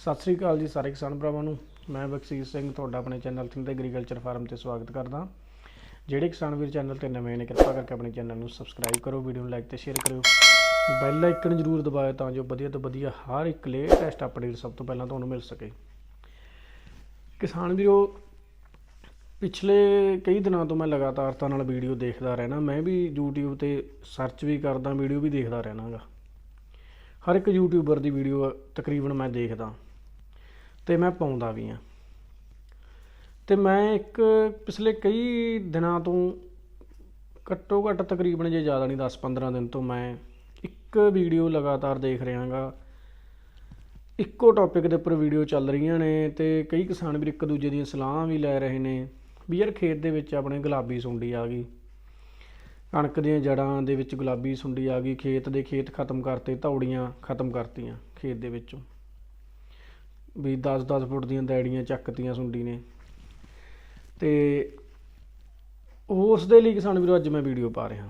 ਸਤਿ ਸ੍ਰੀ ਅਕਾਲ ਜੀ ਸਾਰੇ ਕਿਸਾਨ ਭਰਾਵਾਂ ਨੂੰ। ਮੈਂ ਬਖਸ਼ੀਸ਼ ਸਿੰਘ, ਤੁਹਾਡਾ ਆਪਣੇ ਚੈਨਲ ਥਿੰਦ ਐਗਰੀਕਲਚਰ ਫਾਰਮ ਤੇ ਸਵਾਗਤ ਕਰਦਾ। ਜਿਹੜੇ ਕਿਸਾਨ ਵੀਰ ਚੈਨਲ ਤੇ ਨਵੇਂ ਨੇ, ਕਿਰਪਾ ਕਰਕੇ ਆਪਣੇ ਚੈਨਲ ਨੂੰ ਸਬਸਕ੍ਰਾਈਬ ਕਰੋ ਵੀਡੀਓ ਨੂੰ ਲਾਈਕ ਤੇ ਸ਼ੇਅਰ ਕਰਿਓ। ਬੈਲ ਆਈਕਨ ਜ਼ਰੂਰ ਦਬਾਇਓ ਤਾਂ ਜੋ ਵਧੀਆ ਤੋਂ ਵਧੀਆ ਹਰ ਇੱਕ ਲੇਟੈਸਟ ਅਪਡੇਟ ਸਭ ਤੋਂ ਪਹਿਲਾਂ ਤੁਹਾਨੂੰ ਮਿਲ ਸਕੇ। ਕਿਸਾਨ ਵੀਰੋ, ਪਿਛਲੇ ਕਈ ਦਿਨਾਂ ਤੋਂ ਮੈਂ ਲਗਾਤਾਰਤਾ ਨਾਲ ਵੀਡੀਓ ਦੇਖਦਾ ਰਹਿਣਾ। ਮੈਂ ਵੀ YouTube ਤੇ ਸਰਚ ਵੀ ਕਰਦਾ ਵੀਡੀਓ ਵੀ ਦੇਖਦਾ ਰਹਿਣਾਗਾ। ਹਰ ਇੱਕ ਯੂਟਿਊਬਰ ਦੀ ਵੀਡੀਓ ਤਕਰੀਬਨ ਮੈਂ ਦੇਖਦਾ। ਤੇ ਮੈਂ ਪਾਉਂਦਾ ਵੀ ਆ ਤੇ ਮੈਂ ਇੱਕ ਪਿਛਲੇ ਕਈ ਦਿਨਾਂ ਤੋਂ ਘੱਟੋ ਘੱਟ ਤਕਰੀਬਨ ਜੇ ਜ਼ਿਆਦਾ ਨਹੀਂ 10-15 ਦਿਨ ਤੋਂ ਮੈਂ ਇੱਕ ਵੀਡੀਓ ਲਗਾਤਾਰ ਦੇਖ ਰਿਹਾਗਾ ਇੱਕੋ ਟੌਪਿਕ ਦੇ ਉੱਪਰ ਵੀਡੀਓ ਚੱਲ ਰਹੀਆਂ ਨੇ ਤੇ ਕਈ ਕਿਸਾਨ ਵੀਰ ਇੱਕ ਦੂਜੇ ਦੀਆਂ ਸਲਾਹਾਂ ਵੀ ਲੈ ਰਹੇ ਨੇ ਵੀ ਯਾਰ ਖੇਤ ਦੇ ਵਿੱਚ ਆਪਣੇ ਗੁਲਾਬੀ ਸੁੰਡੀ ਆ ਗਈ। ਕਣਕ ਦੀਆਂ ਜੜਾਂ ਦੇ ਵਿੱਚ ਗੁਲਾਬੀ ਸੁੰਡੀ ਆ ਗਈ, ਖੇਤ ਦੇ ਖੇਤ ਖਤਮ ਕਰਤੇ, ਧੌੜੀਆਂ ਖਤਮ ਕਰਤੀਆਂ ਖੇਤ ਦੇ ਵਿੱਚੋਂ। ਵੀ 10-10 ਫੁੱਟ ਦੀਆਂ ਦੈੜੀਆਂ ਚੱਕਤੀਆਂ ਸੁੰਡੀ ਨੇ। ਤੇ ਉਸ ਦੇ ਲਈ ਕਿਸਾਨ ਵੀਰੋ ਅੱਜ ਮੈਂ ਵੀਡੀਓ ਪਾ ਰਿਹਾ।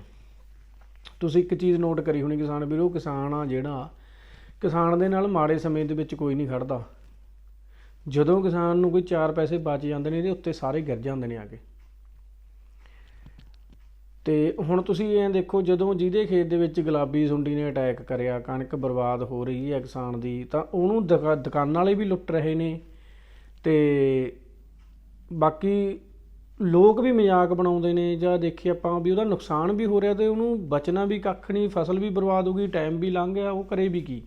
ਤੁਸੀਂ ਇੱਕ ਚੀਜ਼ ਨੋਟ ਕਰੀ ਹੋਣੀ ਕਿਸਾਨ ਵੀਰੋ, ਕਿਸਾਨ ਆ ਜਿਹੜਾ ਕਿਸਾਨ ਦੇ ਨਾਲ ਮਾੜੇ ਸਮੇਂ ਦੇ ਵਿੱਚ ਕੋਈ ਨਹੀਂ ਖੜਦਾ। ਜਦੋਂ ਕਿਸਾਨ ਨੂੰ ਕੋਈ ਚਾਰ ਪੈਸੇ ਬਚ ਜਾਂਦੇ ਨੇ, ਇਹਦੇ ਉੱਤੇ ਸਾਰੇ ਗਿਰ ਜਾਂਦੇ ਨੇ ਆ ਕੇ। ਤੇ ਹੁਣ ਤੁਸੀਂ ਇਹ ਦੇਖੋ, ਜਦੋਂ ਜਿਹਦੇ ਖੇਤ ਦੇ ਵਿੱਚ ਗੁਲਾਬੀ ਸੁੰਡੀ ਨੇ ਅਟੈਕ ਕਰਿਆ, ਕਣਕ ਬਰਬਾਦ ਹੋ ਰਹੀ ਹੈ ਕਿਸਾਨ ਦੀ, ਤਾਂ ਉਹਨੂੰ ਦੁਕਾ- ਦੁਕਾਨਾਂ ਵਾਲੇ ਵੀ ਲੁੱਟ ਰਹੇ ਨੇ ਤੇ ਬਾਕੀ ਲੋਕ ਵੀ ਮਜ਼ਾਕ ਬਣਾਉਂਦੇ ਨੇ, ਜਾਂ ਦੇਖੀ ਆਪਾਂ ਵੀ ਉਹਦਾ ਨੁਕਸਾਨ ਵੀ ਹੋ ਰਿਹਾ ਤੇ ਉਹਨੂੰ ਬਚਣਾ ਵੀ ਕੱਖ ਨਹੀਂ, ਫਸਲ ਵੀ ਬਰਬਾਦ ਹੋ ਗਈ ਟਾਈਮ ਵੀ ਲੰਘ ਗਿਆ, ਉਹ ਕਰੇ ਵੀ ਕੀ?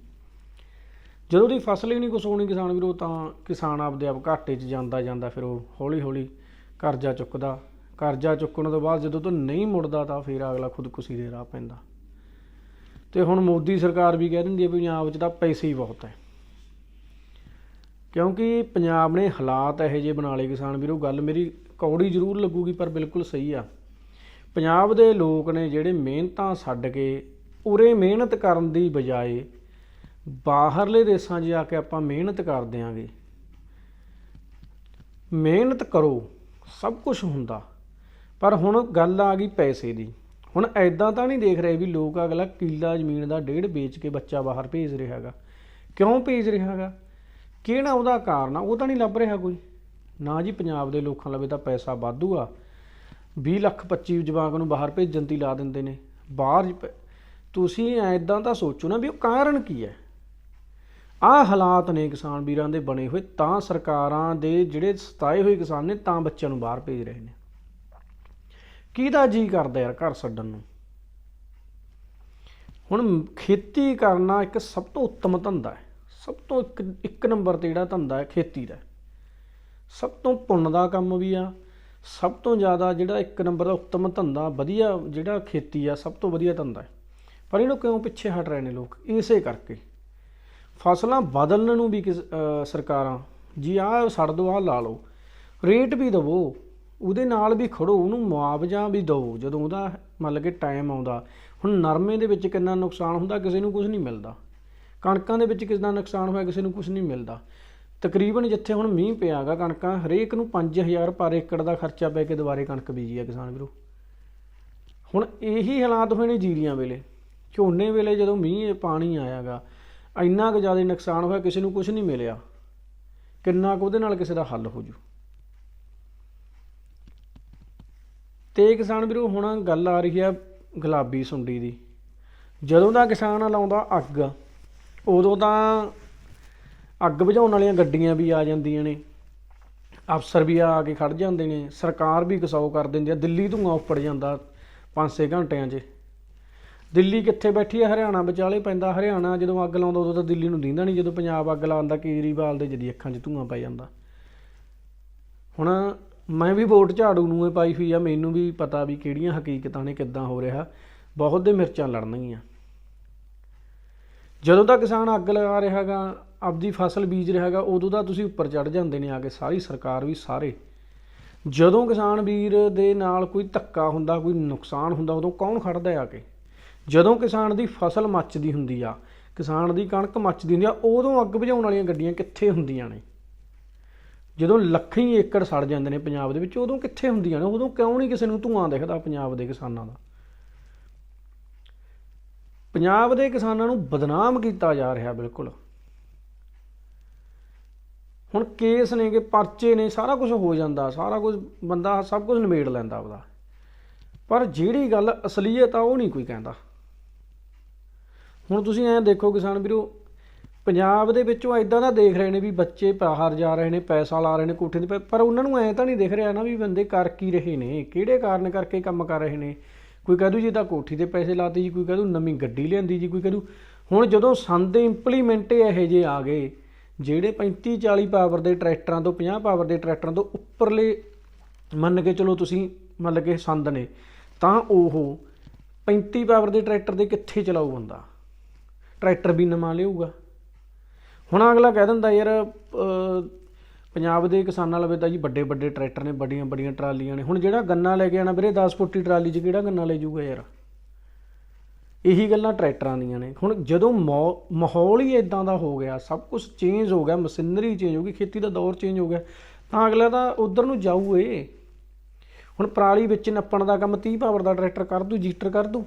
ਜਦੋਂ ਦੀ ਫਸਲ ਹੀ ਨਹੀਂ ਕੁਛ ਹੋਣੀ ਕਿਸਾਨ ਵੀਰੋ, ਤਾਂ ਕਿਸਾਨ ਆਪਦੇ ਆਪ ਘਾਟੇ 'ਚ ਜਾਂਦਾ ਜਾਂਦਾ ਫਿਰ ਉਹ ਹੌਲੀ ਹੌਲੀ ਕਰਜ਼ਾ ਚੁੱਕਦਾ। ਕਰਜ਼ਾ ਚੁੱਕਣ ਤੋਂ ਬਾਅਦ ਜਦੋਂ ਤੋਂ ਨਹੀਂ ਮੁੜਦਾ ਤਾਂ ਫਿਰ ਅਗਲਾ ਖੁਦਕੁਸ਼ੀ ਦੇ ਰਾਹ ਪੈਂਦਾ। ਤੇ ਹੁਣ ਮੋਦੀ ਸਰਕਾਰ ਵੀ ਕਹਿ ਦਿੰਦੀ ਹੈ ਪੰਜਾਬ 'ਚ ਤਾਂ ਪੈਸੇ ਹੀ ਬਹੁਤ ਹੈ। ਕਿਉਂਕਿ ਪੰਜਾਬ ਨੇ ਹਾਲਾਤ ਇਹੋ ਜਿਹੇ ਬਣਾ ਲਏ ਕਿਸਾਨ ਵੀਰੋ, ਗੱਲ ਮੇਰੀ ਕੌੜੀ ਜ਼ਰੂਰ ਲੱਗੂਗੀ ਪਰ ਬਿਲਕੁਲ ਸਹੀ ਆ। ਪੰਜਾਬ ਦੇ ਲੋਕ ਨੇ ਜਿਹੜੇ ਮਿਹਨਤਾਂ ਛੱਡ ਕੇ ਉਰੇ ਮਿਹਨਤ ਕਰਨ ਦੀ ਬਜਾਏ ਬਾਹਰਲੇ ਦੇਸ਼ਾਂ 'ਚ ਜਾ ਕੇ ਆਪਾਂ ਮਿਹਨਤ ਕਰ ਦਿਆਂਗੇ। ਮਿਹਨਤ ਕਰੋ, ਸਭ ਕੁਝ ਹੁੰਦਾ। ਪਰ ਹੁਣ ਗੱਲ ਆ ਗਈ ਪੈਸੇ ਦੀ। ਹੁਣ ਐਦਾਂ ਤਾਂ ਨਹੀਂ ਦੇਖ ਰਹੇ ਵੀ ਲੋਕ ਅਗਲਾ ਕਿੱਲਾ ਜ਼ਮੀਨ ਦਾ ਡੇਢ ਵੇਚ ਕੇ ਬੱਚਾ ਬਾਹਰ ਭੇਜ ਰਿਹਾ ਹੈਗਾ। ਕਿਉਂ ਭੇਜ ਰਿਹਾ ਹੈਗਾ? ਕਿਹੜਾ ਉਹਦਾ ਕਾਰਨ ਆ? ਉਹ ਤਾਂ ਨਹੀਂ ਲੱਭ ਰਿਹਾ ਕੋਈ। ਨਾ ਜੀ ਪੰਜਾਬ ਦੇ ਲੋਕਾਂ ਲਵੇ ਤਾਂ ਪੈਸਾ ਵਾਧੂ ਆ। 20 ਲੱਖ 25 ਜਵਾਕ ਨੂੰ ਬਾਹਰ ਭੇਜਣ ਦੀ ਲਾ ਦਿੰਦੇ ਨੇ। ਬਾਹਰ ਤੁਸੀਂ ਐਦਾਂ ਤਾਂ ਸੋਚੋ ਨਾ ਵੀ ਉਹ ਕਾਰਨ ਕੀ ਹੈ। ਆਹ ਹਾਲਾਤ ਨੇ ਕਿਸਾਨ ਵੀਰਾਂ ਦੇ ਬਣੇ ਹੋਏ। ਤਾਂ ਸਰਕਾਰਾਂ ਦੇ ਜਿਹੜੇ ਸਤਾਏ ਹੋਏ ਕਿਸਾਨ ਨੇ ਤਾਂ ਬੱਚਿਆਂ ਨੂੰ ਬਾਹਰ ਭੇਜ ਰਹੇ ਨੇ। ਕਿਹਦਾ ਜੀ ਕਰਦਾ ਯਾਰ ਘਰ ਛੱਡਣ ਨੂੰ? ਹੁਣ ਖੇਤੀ ਕਰਨਾ ਇੱਕ ਸਭ ਤੋਂ ਉੱਤਮ ਧੰਦਾ ਹੈ। ਸਭ ਤੋਂ ਇੱਕ ਇੱਕ ਨੰਬਰ ਤੇ ਜਿਹੜਾ ਧੰਦਾ ਹੈ ਖੇਤੀ ਦਾ। ਸਭ ਤੋਂ ਪੁੰਨ ਦਾ ਕੰਮ ਵੀ ਆ। ਸਭ ਤੋਂ ਜ਼ਿਆਦਾ ਜਿਹੜਾ ਇੱਕ ਨੰਬਰ ਦਾ ਉੱਤਮ ਧੰਦਾ, ਵਧੀਆ ਜਿਹੜਾ ਖੇਤੀ ਆ, ਸਭ ਤੋਂ ਵਧੀਆ ਧੰਦਾ ਹੈ। ਪਰ ਇਹਨੂੰ ਕਿਉਂ ਪਿੱਛੇ ਹਟ ਰਹੇ ਨੇ ਲੋਕ? ਇਸੇ ਕਰਕੇ। ਫਸਲਾਂ ਬਦਲਣ ਨੂੰ ਵੀ ਕਿਸ- ਸਰਕਾਰਾਂ, ਜੀ ਆਹ ਛੱਡ ਦਿਓ ਆਹ ਲਾ ਲਓ। ਰੇਟ ਵੀ ਦਵੋ। ਉਹਦੇ ਨਾਲ ਵੀ ਖੜੋ, ਉਹਨੂੰ ਮੁਆਵਜ਼ਾ ਵੀ ਦਿਓ, ਜਦੋਂ ਉਹਦਾ ਮਤਲਬ ਕਿ ਟਾਈਮ ਆਉਂਦਾ। ਹੁਣ ਨਰਮੇ ਦੇ ਵਿੱਚ ਕਿੰਨਾ ਨੁਕਸਾਨ ਹੁੰਦਾ, ਕਿਸੇ ਨੂੰ ਕੁਝ ਨਹੀਂ ਮਿਲਦਾ। ਕਣਕਾਂ ਦੇ ਵਿੱਚ ਕਿੰਨਾ ਨੁਕਸਾਨ ਹੋਇਆ, ਕਿਸੇ ਨੂੰ ਕੁਝ ਨਹੀਂ ਮਿਲਦਾ। ਤਕਰੀਬਨ ਜਿੱਥੇ ਹੁਣ ਮੀਂਹ ਪਿਆਗਾ ਕਣਕਾਂ, ਹਰੇਕ ਨੂੰ 5000 ਪਰ ਏਕੜ ਦਾ ਖਰਚਾ ਪੈ ਕੇ ਦੁਬਾਰੇ ਕਣਕ ਬੀਜੀ ਆ ਕਿਸਾਨ ਵੀਰੋ। ਹੁਣ ਇਹੀ ਹਾਲਾਤ ਹੋਏ ਨੇ ਜੀਰੀਆਂ ਵੇਲੇ। ਝੋਨੇ ਵੇਲੇ ਜਦੋਂ ਮੀਂਹ ਪਾਣੀ ਆਇਆਗਾ, ਇੰਨਾ ਕੁ ਜ਼ਿਆਦਾ ਨੁਕਸਾਨ ਹੋਇਆ, ਕਿਸੇ ਨੂੰ ਕੁਝ ਨਹੀਂ ਮਿਲਿਆ। ਕਿੰਨਾ ਕੁ ਉਹਦੇ ਨਾਲ ਕਿਸੇ ਦਾ ਹੱਲ ਹੋ ਜੂ। ਤੇ ਕਿਸਾਨ ਵੀਰੋ, ਹੁਣ ਗੱਲ ਆ ਰਹੀ ਆ ਗੁਲਾਬੀ ਸੁੰਡੀ ਦੀ। ਜਦੋਂ ਦਾ ਕਿਸਾਨ ਲਾਉਂਦਾ ਅੱਗ, ਉਦੋਂ ਤਾਂ ਅੱਗ ਬੁਝਾਉਣ ਵਾਲੀਆਂ ਗੱਡੀਆਂ ਵੀ ਆ ਜਾਂਦੀਆਂ ਨੇ। ਅਫਸਰ ਵੀ ਆ ਕੇ ਖੜ ਜਾਂਦੇ ਨੇ, ਸਰਕਾਰ ਵੀ ਕਸਾਓ ਕਰ ਦਿੰਦੀ ਆ। ਦਿੱਲੀ ਧੂੰਆਂ ਉੱਪੜ ਜਾਂਦਾ 5-6 ਘੰਟਿਆਂ 'ਚ। ਦਿੱਲੀ ਕਿੱਥੇ ਬੈਠੀ ਹੈ ਹਰਿਆਣਾ ਵਿਚਾਲੇ ਪੈਂਦਾ। ਹਰਿਆਣਾ ਜਦੋਂ ਅੱਗ ਲਾਉਂਦਾ, ਉਦੋਂ ਤਾਂ ਦਿੱਲੀ ਨੂੰ ਦਿੰਦਾ ਨਹੀਂ। ਜਦੋਂ ਪੰਜਾਬ ਅੱਗ ਲਾਉਂਦਾ ਕੇਜਰੀਵਾਲ ਦੇ ਜਦੀ ਅੱਖਾਂ 'ਚ ਧੂੰਆਂ ਪੈ ਜਾਂਦਾ। ਹੁਣ ਮੈਂ ਵੀ ਵੋਟ ਝਾੜੂ ਨੂੰ ਹੀ ਪਾਈ ਹੋਈ ਆ, ਮੈਨੂੰ ਵੀ ਪਤਾ ਵੀ ਕਿਹੜੀਆਂ ਹਕੀਕਤਾਂ ਨੇ, ਕਿੱਦਾਂ ਹੋ ਰਿਹਾ। ਬਹੁਤ ਦੇ ਮਿਰਚਾਂ ਲੜਨਗੀਆਂ। ਜਦੋਂ ਤਾਂ ਕਿਸਾਨ ਅੱਗ ਲਗਾ ਰਿਹਾ ਹੈਗਾ ਆਪਦੀ ਫਸਲ ਬੀਜ ਰਿਹਾ ਹੈਗਾ ਉਦੋਂ ਤਾਂ ਤੁਸੀਂ ਉੱਪਰ ਚੜ ਜਾਂਦੇ ਨੇ ਆ ਕੇ ਸਾਰੀ ਸਰਕਾਰ ਵੀ ਸਾਰੇ। ਜਦੋਂ ਕਿਸਾਨ ਵੀਰ ਦੇ ਨਾਲ ਕੋਈ ਧੱਕਾ ਹੁੰਦਾ, ਕੋਈ ਨੁਕਸਾਨ ਹੁੰਦਾ, ਉਦੋਂ ਕੌਣ ਖੜਦਾ ਆ ਕੇ? ਜਦੋਂ ਕਿਸਾਨ ਦੀ ਫਸਲ ਮੱਚਦੀ ਹੁੰਦੀ ਆ, ਕਿਸਾਨ ਦੀ ਕਣਕ ਮੱਚਦੀ ਹੁੰਦੀ ਆ, ਉਦੋਂ ਅੱਗ ਬੁਝਾਉਣ ਵਾਲੀਆਂ ਗੱਡੀਆਂ ਕਿੱਥੇ ਹੁੰਦੀਆਂ ਨੇ? ਜਦੋਂ ਲੱਖਾਂ ਹੀ ਏਕੜ ਸੜ ਜਾਂਦੇ ਨੇ ਪੰਜਾਬ ਦੇ ਵਿੱਚ, ਉਦੋਂ ਕਿੱਥੇ ਹੁੰਦੀਆਂ ਨੇ? ਉਦੋਂ ਕਿਉਂ ਨਹੀਂ ਕਿਸੇ ਨੂੰ ਧੂਆਂ ਦਿਖਦਾ ਪੰਜਾਬ ਦੇ ਕਿਸਾਨਾਂ ਦਾ? ਪੰਜਾਬ ਦੇ ਕਿਸਾਨਾਂ ਨੂੰ ਬਦਨਾਮ ਕੀਤਾ ਜਾ ਰਿਹਾ ਬਿਲਕੁਲ। ਹੁਣ ਕੇਸ ਨੇ ਕਿ ਪਰਚੇ ਨੇ, ਸਾਰਾ ਕੁਝ ਹੋ ਜਾਂਦਾ, ਸਾਰਾ ਕੁਝ ਬੰਦਾ ਸਭ ਕੁਝ ਨਿਬੇੜ ਲੈਂਦਾ ਆਪਦਾ। ਪਰ ਜਿਹੜੀ ਗੱਲ ਅਸਲੀਅਤ ਆ, ਉਹ ਨਹੀਂ ਕੋਈ ਕਹਿੰਦਾ। ਹੁਣ ਤੁਸੀਂ ਐਂ ਦੇਖੋ ਕਿਸਾਨ ਵੀਰੋ ਪੰਜਾਬ ਦੇ ਵਿੱਚੋਂ ਐਦਾਂ ਦਾ ਦੇਖ ਰਹੇ ਨੇ ਵੀ ਬੱਚੇ ਬਾਹਰ ਜਾ ਰਹੇ ਨੇ, ਪੈਸਾ ਲਾ ਰਹੇ ਨੇ ਕੋਠੇ ਤੇ ਪੈ- ਪਰ ਉਹਨਾਂ ਨੂੰ ਐਂ ਤਾਂ ਨਹੀਂ ਦਿਖ ਰਿਹਾ ਨਾ ਵੀ ਬੰਦੇ ਕਰ ਕੀ ਰਹੇ ਨੇ, ਕਿਹੜੇ ਕਾਰਨ ਕਰਕੇ ਕੰਮ ਕਰ ਰਹੇ ਨੇ? ਕੋਈ ਕਹਦੂ ਜੀ ਤਾਂ ਕੋਠੀ ਤੇ ਪੈਸੇ ਲਾਤੇ ਜੀ, ਕੋਈ ਕਹਦੂ ਨਵੀਂ ਗੱਡੀ ਲਿਆਂਦੀ ਜੀ, ਕੋਈ ਕਹਦੂ ਹੁਣ ਜਦੋਂ ਸੰਦ ਇੰਪਲੀਮੈਂਟ ਇਹੋ ਜਿਹੇ ਆ ਗਏ, ਜਿਹੜੇ 35 40 ਪਾਵਰ ਦੇ ਟਰੈਕਟਰਾਂ ਤੋਂ 50 ਪਾਵਰ ਦੇ ਟਰੈਕਟਰਾਂ ਤੋਂ ਉੱਪਰਲੇ ਮੰਨ ਕੇ ਚਲੋ ਤੁਸੀਂ ਮੰਨ ਕੇ ਸੰਦ ਨੇ, ਤਾਂ ਉਹ 35 ਪਾਵਰ ਦੇ ਟਰੈਕਟਰ ਦੇ ਕਿੱਥੇ ਚਲਾਊ ਬੰਦਾ? ਟਰੈਕਟਰ ਵੀ ਨਵਾਂ ਲਿਆਊਗਾ। ਹੁਣ ਅਗਲਾ ਕਹਿ ਦਿੰਦਾ ਯਾਰ ਪੰਜਾਬ ਦੇ ਕਿਸਾਨਾਂ ਲਵੇ ਤਾਂ ਜੀ ਵੱਡੇ ਵੱਡੇ ਟਰੈਕਟਰ ਨੇ ਵੱਡੀਆਂ ਵੱਡੀਆਂ ਟਰਾਲੀਆਂ ਨੇ। ਹੁਣ ਜਿਹੜਾ ਗੰਨਾ ਲੈ ਕੇ ਆਣਾ ਵੀਰੇ 10 ਫੁੱਟੀ ਟਰਾਲੀ 'ਚ ਕਿਹੜਾ ਗੰਨਾ ਲੈ ਜਾਊਗਾ ਯਾਰ? ਇਹੀ ਗੱਲਾਂ ਟਰੈਕਟਰਾਂ ਦੀਆਂ ਨੇ। ਹੁਣ ਜਦੋਂ ਮੌ- ਮਾਹੌਲ ਹੀ ਇਦਾਂ ਦਾ ਹੋ ਗਿਆ, ਸਭ ਕੁਝ ਚੇਂਜ ਹੋ ਗਿਆ, ਮਸ਼ੀਨਰੀ ਚੇਂਜ ਹੋ ਗਈ, ਖੇਤੀ ਦਾ ਦੌਰ ਚੇਂਜ ਹੋ ਗਿਆ, ਤਾਂ ਅਗਲਾ ਤਾਂ ਉਧਰ ਨੂੰ ਜਾਊ ਏ। ਹੁਣ ਪਰਾਲੀ ਵਿੱਚ ਨੱਪਣ ਦਾ ਕੰਮ 30 ਪਾਵਰ ਦਾ ਟਰੈਕਟਰ ਕਰ ਦੂ, ਜੀਟਰ ਕਰ ਦੂ।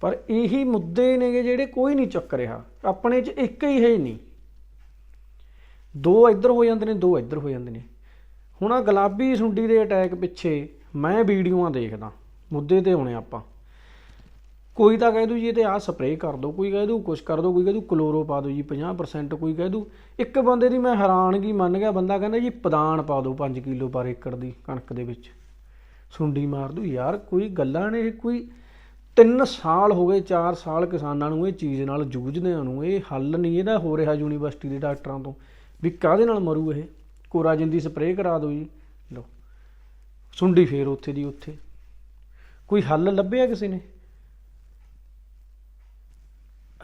ਪਰ ਇਹੀ ਮੁੱਦੇ ਨੇਗੇ ਜਿਹੜੇ ਕੋਈ ਨਹੀਂ ਚੱਕ ਰਿਹਾ। ਆਪਣੇ 'ਚ ਇੱਕ ਹੀ ਹੈ ਨਹੀਂ। ਦੋ ਇੱਧਰ ਹੋ ਜਾਂਦੇ ਨੇ, ਦੋ ਇੱਧਰ ਹੋ ਜਾਂਦੇ ਨੇ। ਹੁਣ ਆ ਗੁਲਾਬੀ ਸੁੰਡੀ ਦੇ ਅਟੈਕ ਪਿੱਛੇ ਮੈਂ ਵੀਡੀਓਆਂ ਦੇਖਦਾ, ਮੁੱਦੇ ਤੇ ਆਉਣੇ ਆਪਾਂ। ਕੋਈ ਤਾਂ ਕਹਿ ਦੂ ਜੀ ਇਹ ਤੇ ਆਹ ਸਪਰੇਅ ਕਰ ਦਿਓ ਕੋਈ ਕਹਿ ਦੂ ਕੁਛ ਕਰ ਦਿਓ ਕੋਈ ਕਹਿ ਦੂ ਕਲੋਰੋ ਪਾ ਦਿਓ ਜੀ 50% ਕੋਈ ਕਹਿ ਦੂ। ਇੱਕ ਬੰਦੇ ਦੀ ਮੈਂ ਹੈਰਾਨਗੀ ਮੰਨ ਗਿਆ, ਬੰਦਾ ਕਹਿੰਦਾ ਜੀ ਪਦਾਨ ਪਾ ਦਿਓ 5 ਕਿਲੋ ਪਰ ਏਕੜ ਦੀ ਕਣਕ ਦੇ ਵਿੱਚ। ਸੁੰਡੀ ਮਾਰ ਦੂ, ਯਾਰ ਕੋਈ ਗੱਲਾਂ ਨੇ ਕੋਈ 3 ਸਾਲ ਹੋ ਗਏ 4 ਸਾਲ ਕਿਸਾਨਾਂ ਨੂੰ ਇਹ ਚੀਜ਼ ਨਾਲ ਜੂਝਦਿਆਂ ਨੂੰ, ਇਹ ਹੱਲ ਨਹੀਂ ਇਹਦਾ ਹੋ ਰਿਹਾ ਯੂਨੀਵਰਸਿਟੀ ਦੇ ਡਾਕਟਰਾਂ ਤੋਂ। ਵੀ ਕਾਹਦੇ ਨਾਲ ਮਰੂ ਇਹ? ਕੋਰਾਜਨ ਦੀ ਸਪਰੇਅ ਕਰਾ ਦਿਓ ਜੀ। ਲਓ, ਸੁੰਡੀ ਫੇਰ ਉੱਥੇ ਦੀ ਉੱਥੇ। ਕੋਈ ਹੱਲ ਲੱਭਿਆ ਕਿਸੇ ਨੇ?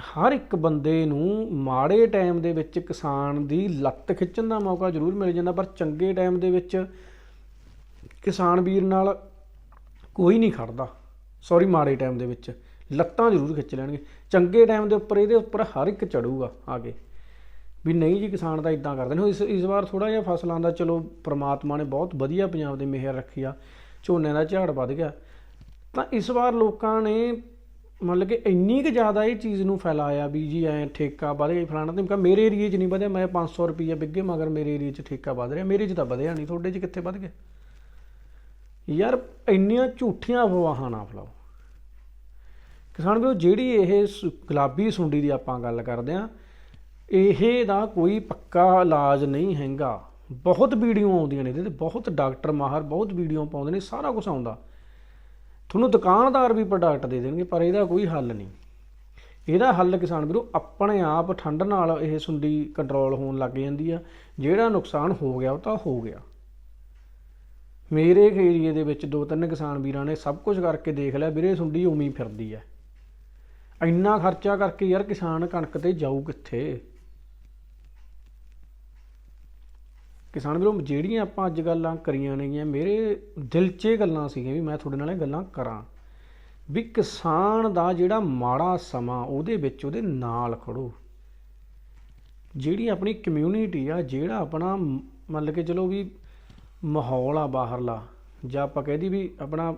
ਹਰ ਇੱਕ ਬੰਦੇ ਨੂੰ ਮਾੜੇ ਟਾਈਮ ਦੇ ਵਿੱਚ ਕਿਸਾਨ ਦੀ ਲੱਤ ਖਿੱਚਣ ਦਾ ਮੌਕਾ ਜ਼ਰੂਰ ਮਿਲ ਜਾਂਦਾ, ਪਰ ਚੰਗੇ ਟਾਈਮ ਦੇ ਵਿੱਚ ਕਿਸਾਨ ਵੀਰ ਨਾਲ ਕੋਈ ਨਹੀਂ ਖੜਦਾ। ਸੌਰੀ ਮਾੜੇ ਟਾਈਮ ਦੇ ਵਿੱਚ। ਲੱਤਾਂ ਜ਼ਰੂਰ ਖਿੱਚ ਲੈਣਗੇ। ਚੰਗੇ ਟਾਈਮ ਦੇ ਉੱਪਰ ਇਹਦੇ ਉੱਪਰ ਹਰ ਇੱਕ ਚੜੂਗਾ ਆਗੇ। ਵੀ ਨਹੀਂ ਜੀ, ਕਿਸਾਨ ਤਾਂ ਇਦਾਂ ਕਰਦੇ ਨੇ। ਹੁਣ ਇਸ ਇਸ ਵਾਰ ਥੋੜਾ ਜਿਹਾ ਫਸਲਾਂ ਦਾ ਚਲੋ ਪ੍ਰਮਾਤਮਾ ਨੇ ਬਹੁਤ ਵਧੀਆ ਪੰਜਾਬ ਦੇ ਮਿਹਰ ਰੱਖੀ ਆ। ਝੋਨੇ ਦਾ ਝਾੜ ਵੱਧ ਗਿਆ। ਤਾਂ ਇਸ ਵਾਰ ਲੋਕਾਂ ਨੇ ਮਤਲਬ ਕਿ ਇੰਨੀ ਕੁ ਜ਼ਿਆਦਾ ਇਹ ਚੀਜ਼ ਨੂੰ ਫੈਲਾਇਆ ਵੀ ਜੀ ਐ ਠੇਕਾ ਵਧ ਗਿਆ। ਫਲਾਣਾ ਤੇ ਮੈਂ ਮੇਰੇ ਏਰੀਏ 'ਚ ਨਹੀਂ ਵਧਿਆ। ਮੈਂ 500 ਰੁਪਈਆ ਵਿੱਗੇ, ਮਗਰ ਮੇਰੇ ਏਰੀਏ 'ਚ ਠੇਕਾ ਵਧ ਰਿਹਾ। ਮੇਰੇ 'ਚ ਤਾਂ ਵਧਿਆ ਨਹੀਂ। ਤੁਹਾਡੇ 'ਚ ਕਿੱਥੇ ਵਧ ਗਿਆ? ਯਾਰ ਇੰਨੀਆਂ ਝੂਠੀਆਂ ਅਫਵਾਹਾਂ ਨਾ ਫੈਲਾਓ। ਕਿਸਾਨ ਵੀਰੋ, ਜਿਹੜੀ ਇਹ ਸੁ- ਗੁਲਾਬੀ ਸੁੰਡੀ ਦੀ ਆਪਾਂ ਗੱਲ ਕਰਦੇ ਆ ਇਹ ਦਾ ਕੋਈ ਪੱਕਾ ਇਲਾਜ ਨਹੀਂ ਹੈਗਾ। ਬਹੁਤ ਵੀਡੀਓ ਆਉਂਦੀਆਂ ਨੇ ਇਹਦੇ ਤੇ, ਬਹੁਤ ਡਾਕਟਰ ਮਾਹਰ ਬਹੁਤ ਵੀਡੀਓ ਪਾਉਂਦੇ ਨੇ, ਸਾਰਾ ਕੁਝ ਆਉਂਦਾ। ਤੁਹਾਨੂੰ ਦੁਕਾਨਦਾਰ ਵੀ ਪ੍ਰੋਡਕਟ ਦੇ ਦੇਣਗੇ, ਪਰ ਇਹਦਾ ਕੋਈ ਹੱਲ ਨਹੀਂ। ਇਹਦਾ ਹੱਲ ਕਿਸਾਨ ਵੀਰੋ, ਆਪਣੇ ਆਪ ਠੰਡ ਨਾਲ ਇਹ ਸੁੰਡੀ ਕੰਟਰੋਲ ਹੋਣ ਲੱਗ ਜਾਂਦੀ ਆ। ਜਿਹੜਾ ਨੁਕਸਾਨ ਹੋ ਗਿਆ, ਉਹ ਤਾਂ ਹੋ ਗਿਆ। ਮੇਰੇ ਏਰੀਏ ਦੇ ਵਿੱਚ ਦੋ ਤਿੰਨ ਕਿਸਾਨ ਵੀਰਾਂ ਨੇ ਸਭ ਕੁਝ ਕਰਕੇ ਦੇਖ ਲਿਆ, ਵੀਰੇ ਸੁੰਡੀ ਉਮੀ ਫਿਰਦੀ ਐ ਇੰਨਾ ਖਰਚਾ ਕਰਕੇ ਯਾਰ ਕਿਸਾਨ ਕਣਕ ਤੇ ਜਾਊ ਕਿੱਥੇ? ਕਿਸਾਨ ਵੀਰੋ, ਜਿਹੜੀਆਂ ਆਪਾਂ ਅੱਜ ਗੱਲਾਂ ਕਰੀਆਂ ਨੇਗੀਆਂ, ਮੇਰੇ ਦਿਲ 'ਚ ਇਹ ਗੱਲਾਂ ਸੀਗੀਆਂ ਵੀ ਮੈਂ ਤੁਹਾਡੇ ਨਾਲ ਇਹ ਗੱਲਾਂ ਕਰਾਂ। ਵੀ ਕਿਸਾਨ ਦਾ ਜਿਹੜਾ ਮਾੜਾ ਸਮਾਂ, ਉਹਦੇ ਵਿੱਚ ਉਹਦੇ ਨਾਲ ਖੜੋ। ਜਿਹੜੀ ਆਪਣੀ ਕਮਿਊਨਿਟੀ ਆ, ਜਿਹੜਾ ਆਪਣਾ ਮ- ਮੰਨ ਕੇ ਚਲੋ ਵੀ ਮਾਹੌਲ ਆ ਬਾਹਰਲਾ, ਜਾਂ ਆਪਾਂ ਕਹਿ ਕਹਦੀ ਵੀ ਆਪਣਾ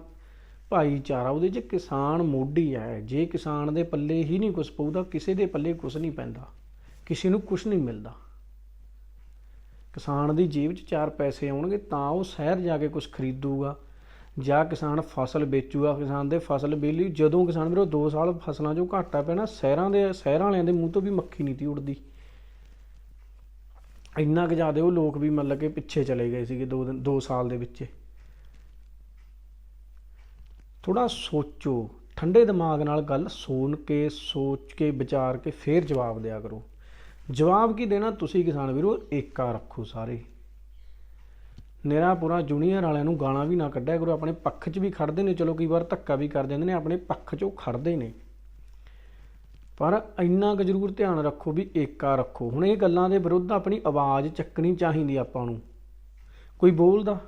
ਭਾਈਚਾਰਾ ਉਹਦੇ 'ਚ ਕਿਸਾਨ ਮੋਢੀ ਹੈ। ਜੇ ਕਿਸਾਨ ਦੇ ਪੱਲੇ ਹੀ ਨਹੀਂ ਕੁਝ ਪਊਦਾ, ਕਿਸੇ ਦੇ ਪੱਲੇ ਕੁਝ ਨਹੀਂ ਪੈਂਦਾ। ਕਿਸੇ ਨੂੰ ਕੁਝ ਨਹੀਂ ਮਿਲਦਾ। ਕਿਸਾਨ ਦੀ ਜੇਬ 'ਚ ਚਾਰ ਪੈਸੇ ਆਉਣਗੇ, ਤਾਂ ਉਹ ਸ਼ਹਿਰ ਜਾ ਕੇ ਕੁਝ ਖਰੀਦੂਗਾ। ਜਾਂ ਕਿਸਾਨ ਫਸਲ ਵੇਚੂਗਾ। ਕਿਸਾਨ ਦੇ ਫਸਲ ਬੇਲੀ ਜਦੋਂ ਕਿਸਾਨ ਵੀਰੋ 2 ਸਾਲ ਫਸਲਾਂ 'ਚੋਂ ਘਾਟਾ ਪੈਣਾ, ਸ਼ਹਿਰਾਂ ਦੇ, ਸ਼ਹਿਰਾਂ ਵਾਲਿਆਂ ਦੇ ਮੂੰਹ ਤੋਂ ਵੀ ਮੱਖੀ ਨਹੀਂ ਤੀ ਉੱਡਦੀ। ਇੰਨਾ ਕੁ ਜ਼ਿਆਦਾ ਉਹ ਲੋਕ ਵੀ ਮਤਲਬ ਕਿ ਪਿੱਛੇ ਚਲੇ ਗਏ ਸੀਗੇ 2 ਦਿਨ 2 ਸਾਲ ਦੇ ਵਿੱਚ। ਥੋੜਾ ਸੋਚੋ, ਠੰਡੇ ਦਿਮਾਗ ਨਾਲ ਗੱਲ ਸੁਣ ਕੇ, ਸੋਚ ਕੇ, ਵਿਚਾਰ ਕੇ ਫੇਰ ਜਵਾਬ ਦਿਆ ਕਰੋ। ਜਵਾਬ ਕੀ ਦੇਣਾ ਤੁਸੀਂ ਕਿਸਾਨ ਵੀਰੋ? ਏਕਾ ਰੱਖੋ ਸਾਰੇ। ਨਿਹਰਾ ਪੂਰਾ ਜੂਨੀਅਰ ਵਾਲਿਆਂ ਨੂੰ ਗਾਲਾਂ ਵੀ ਨਾ ਕੱਢਿਆ ਕਰੋ। ਆਪਣੇ ਪੱਖ 'ਚ ਵੀ ਖੜਦੇ ਨੇ। ਚਲੋ ਕਈ ਵਾਰ ਧੱਕਾ ਵੀ ਕਰ ਜਾਂਦੇ ਨੇ। ਆਪਣੇ ਪੱਖ 'ਚ ਉਹ ਖੜਦੇ ਨੇ। ਪਰ ਇੰਨਾ ਕੁ ਜ਼ਰੂਰ ਧਿਆਨ ਰੱਖੋ ਵੀ ਏਕਾ ਰੱਖੋ। ਹੁਣ ਇਹ ਗੱਲਾਂ ਦੇ ਵਿਰੁੱਧ ਆਪਣੀ ਆਵਾਜ਼ ਚੱਕਣੀ ਚਾਹੀਦੀ ਆਪਾਂ ਨੂੰ। ਕੋਈ ਬੋਲਦਾ?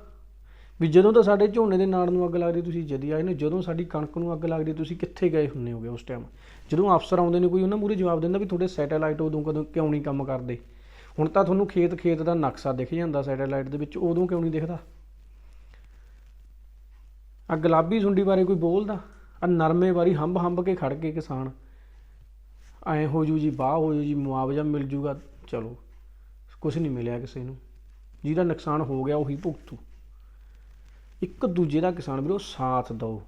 ਵੀ ਜਦੋਂ ਤਾਂ ਸਾਡੇ ਝੋਨੇ ਦੇ ਨਾੜ ਨੂੰ ਅੱਗ ਲੱਗਦੀ ਤੁਸੀਂ ਜਦੀ ਆਏ ਨੇ, ਜਦੋਂ ਸਾਡੀ ਕਣਕ ਨੂੰ ਅੱਗ ਲੱਗਦੀ ਤੁਸੀਂ ਕਿੱਥੇ ਗਏ ਹੁੰਨੇ ਹੋਗੇ ਉਸ ਟਾਈਮ ਜਦੋਂ ਅਫਸਰ ਆਉਂਦੇ ਨੇ, ਕੋਈ ਉਹਨਾਂ ਮੂਰੇ ਜਵਾਬ ਦਿੰਦਾ ਵੀ ਤੁਹਾਡੇ ਸੈਟੇਲਾਈਟ ਉਦੋਂ ਕਦੋਂ ਕਿਉਂ ਨਹੀਂ ਕੰਮ ਕਰਦੇ? ਹੁਣ ਤਾਂ ਤੁਹਾਨੂੰ ਖੇਤ ਖੇਤ ਦਾ ਨਕਸ਼ਾ ਦਿਖ ਜਾਂਦਾ ਸੈਟੇਲਾਈਟ ਦੇ ਵਿੱਚ, ਉਦੋਂ ਕਿਉਂ ਨਹੀਂ ਦਿਖਦਾ? ਆ ਗੁਲਾਬੀ ਸੁੰਡੀ ਬਾਰੇ ਕੋਈ ਬੋਲਦਾ? ਆ ਨਰਮੇ ਵਾਰੀ ਹੰਬ ਹੰਬ ਕੇ ਖੜ ਕੇ ਕਿਸਾਨ। ਐ ਹੋ ਜੂ ਜੀ ਬਾਹ ਹੋ ਜੂ ਜੀ, ਮੁਆਵਜ਼ਾ ਮਿਲ ਜੂਗਾ, ਚਲੋ। ਕੁਝ ਨਹੀਂ ਮਿਲਿਆ ਕਿਸੇ ਨੂੰ। ਜਿਹਦਾ ਨੁਕਸਾਨ ਹੋ ਗਿਆ, ਉਹੀ ਭੁਗਤੂ। ਇੱਕ ਦੂਜੇ ਦਾ ਕਿਸਾਨ ਵੀਰੋ ਸਾਥ ਦਿਓ,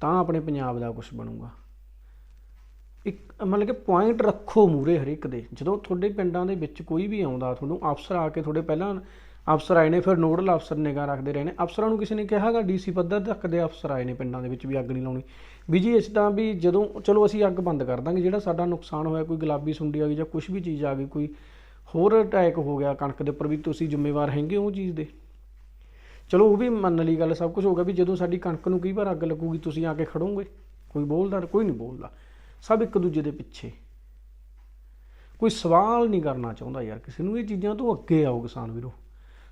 ਤਾਂ ਆਪਣੇ ਪੰਜਾਬ ਦਾ ਕੁਝ ਬਣੂਗਾ। ਇੱਕ ਮਤਲਬ ਕਿ ਪੁਆਇੰਟ ਰੱਖੋ ਮੂਰੇ ਹਰ ਇੱਕ ਦੇ। ਜਦੋਂ ਤੁਹਾਡੇ ਪਿੰਡਾਂ ਦੇ ਵਿੱਚ ਕੋਈ ਵੀ ਆਉਂਦਾ, ਤੁਹਾਨੂੰ ਅਫਸਰ ਆ ਕੇ ਤੁਹਾਡੇ ਪਹਿਲਾਂ ਅਫਸਰ ਆਏ ਨੇ, ਫਿਰ ਨੋਡਲ ਅਫਸਰ ਨਿਗਾਹ ਰੱਖਦੇ ਰਹੇ ਨੇ। ਅਫਸਰਾਂ ਨੂੰ ਕਿਸੇ ਨੇ ਕਿਹਾਗਾ ਡੀਸੀ ਪੱਧਰ ਤੱਕ ਦੇ ਅਫਸਰ ਆਏ ਨੇ ਪਿੰਡਾਂ ਦੇ ਵਿੱਚ ਵੀ ਅੱਗ ਨਹੀਂ ਲਾਉਣੀ। ਵੀ ਜੀ ਇਸ ਤਾਂ ਵੀ ਜਦੋਂ, ਚਲੋ ਅਸੀਂ ਅੱਗ ਬੰਦ ਕਰ ਦਾਂਗੇ, ਜਿਹੜਾ ਸਾਡਾ ਨੁਕਸਾਨ ਹੋਇਆ, ਕੋਈ ਗੁਲਾਬੀ ਸੁੰਡੀ ਆ ਗਈ ਜਾਂ ਕੁਝ ਵੀ ਚੀਜ਼ ਆ ਗਈ, ਕੋਈ ਹੋਰ ਅਟੈਕ ਹੋ ਗਿਆ ਕਣਕ ਦੇ ਉੱਪਰ, ਵੀ ਤੁਸੀਂ ਜ਼ਿੰਮੇਵਾਰ ਹੈਗੇ ਉਹ ਚੀਜ਼ ਦੇ। ਚਲੋ ਉਹ ਵੀ ਮੰਨ ਲਈ ਗੱਲ, ਸਭ ਕੁਝ ਹੋ ਗਿਆ ਵੀ ਜਦੋਂ ਸਾਡੀ ਕਣਕ ਨੂੰ ਕਈ ਵਾਰ ਅੱਗ ਲੱਗੂਗੀ, ਤੁਸੀਂ ਆ ਕੇ ਖੜੋਗੇ। ਕੋਈ ਬੋਲਦਾ ਕੋਈ ਨਹੀਂ ਬੋਲਦਾ। ਸਭ ਇੱਕ ਦੂਜੇ ਦੇ ਪਿੱਛੇ। ਕੋਈ ਸਵਾਲ ਨਹੀਂ ਕਰਨਾ ਚਾਹੁੰਦਾ ਯਾਰ ਕਿਸੇ ਨੂੰ, ਇਹ ਚੀਜ਼ਾਂ ਤੋਂ ਅੱਗੇ ਆਓ ਕਿਸਾਨ ਵੀਰੋ।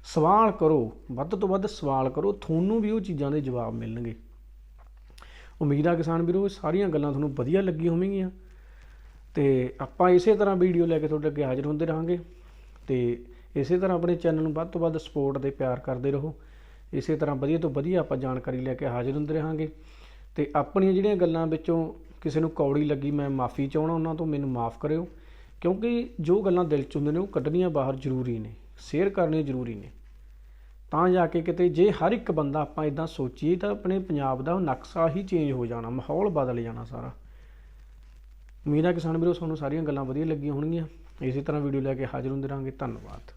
ਸਵਾਲ ਕਰੋ, ਵੱਧ ਤੋਂ ਵੱਧ ਸਵਾਲ ਕਰੋ, ਤੁਹਾਨੂੰ ਵੀ ਉਹ ਚੀਜ਼ਾਂ ਦੇ ਜਵਾਬ ਮਿਲਣਗੇ। ਉਮੀਦ ਆ ਕਿਸਾਨ ਵੀਰੋ, ਇਹ ਸਾਰੀਆਂ ਗੱਲਾਂ ਤੁਹਾਨੂੰ ਵਧੀਆ ਲੱਗੀਆਂ ਹੋਵੇਗੀਆਂ। ਤੇ ਆਪਾਂ ਇਸੇ ਤਰ੍ਹਾਂ ਵੀਡੀਓ ਲੈ ਕੇ ਤੁਹਾਡੇ ਅੱਗੇ ਹਾਜ਼ਰ ਹੁੰਦੇ ਰਹਾਂਗੇ। ਤੇ ਇਸੇ ਤਰ੍ਹਾਂ ਆਪਣੇ ਚੈਨਲ ਨੂੰ ਵੱਧ ਤੋਂ ਵੱਧ ਸਪੋਰਟ ਤੇ ਪਿਆਰ ਕਰਦੇ ਰਹੋ। ਇਸੇ ਤਰ੍ਹਾਂ ਵਧੀਆ ਤੋਂ ਵਧੀਆ ਆਪਾਂ ਜਾਣਕਾਰੀ ਲੈ ਕੇ ਹਾਜ਼ਰ ਹੁੰਦੇ ਰਹਾਂਗੇ। ਤੇ ਆਪਣੀਆਂ ਜਿਹੜੀਆਂ ਗੱਲਾਂ ਵਿੱਚੋਂ ਕਿਸੇ ਨੂੰ ਕੌੜੀ ਲੱਗੀ ਮੈਂ ਮਾਫੀ ਚਾਹਣਾ ਉਹਨਾਂ ਤੋਂ, ਮੈਨੂੰ ਮਾਫ ਕਰਿਓ। ਕਿਉਂਕਿ ਜੋ ਗੱਲਾਂ ਦਿਲ 'ਚ ਹੁੰਦੇ ਨੇ ਉਹ ਕੱਢਣੀਆਂ ਬਾਹਰ ਜ਼ਰੂਰੀ ਨੇ, ਸ਼ੇਅਰ ਕਰਨੇ ਜ਼ਰੂਰੀ ਨੇ। ਤਾਂ ਜਾ ਕੇ ਕਿਤੇ ਜੇ ਹਰ ਇੱਕ ਬੰਦਾ ਆਪਾਂ ਇਦਾਂ ਸੋਚੀਏ ਤਾਂ ਆਪਣੇ ਪੰਜਾਬ ਦਾ ਨਕਸ਼ਾ ਹੀ ਚੇਂਜ ਹੋ ਜਾਣਾ, ਮਾਹੌਲ ਬਦਲ ਜਾਣਾ ਸਾਰਾ। ਮੇਰਾ ਕਿਸਾਨ ਵੀਰੋ ਤੁਹਾਨੂੰ ਸਾਰੀਆਂ ਗੱਲਾਂ ਵਧੀਆ ਲੱਗੀਆਂ ਹੋਣਗੀਆਂ। ਇਸੇ ਤਰ੍ਹਾਂ ਵੀਡੀਓ ਲੈ ਕੇ ਹਾਜ਼ਰ ਹੁੰਦੇ ਰਹਾਂਗੇ। ਧੰਨਵਾਦ।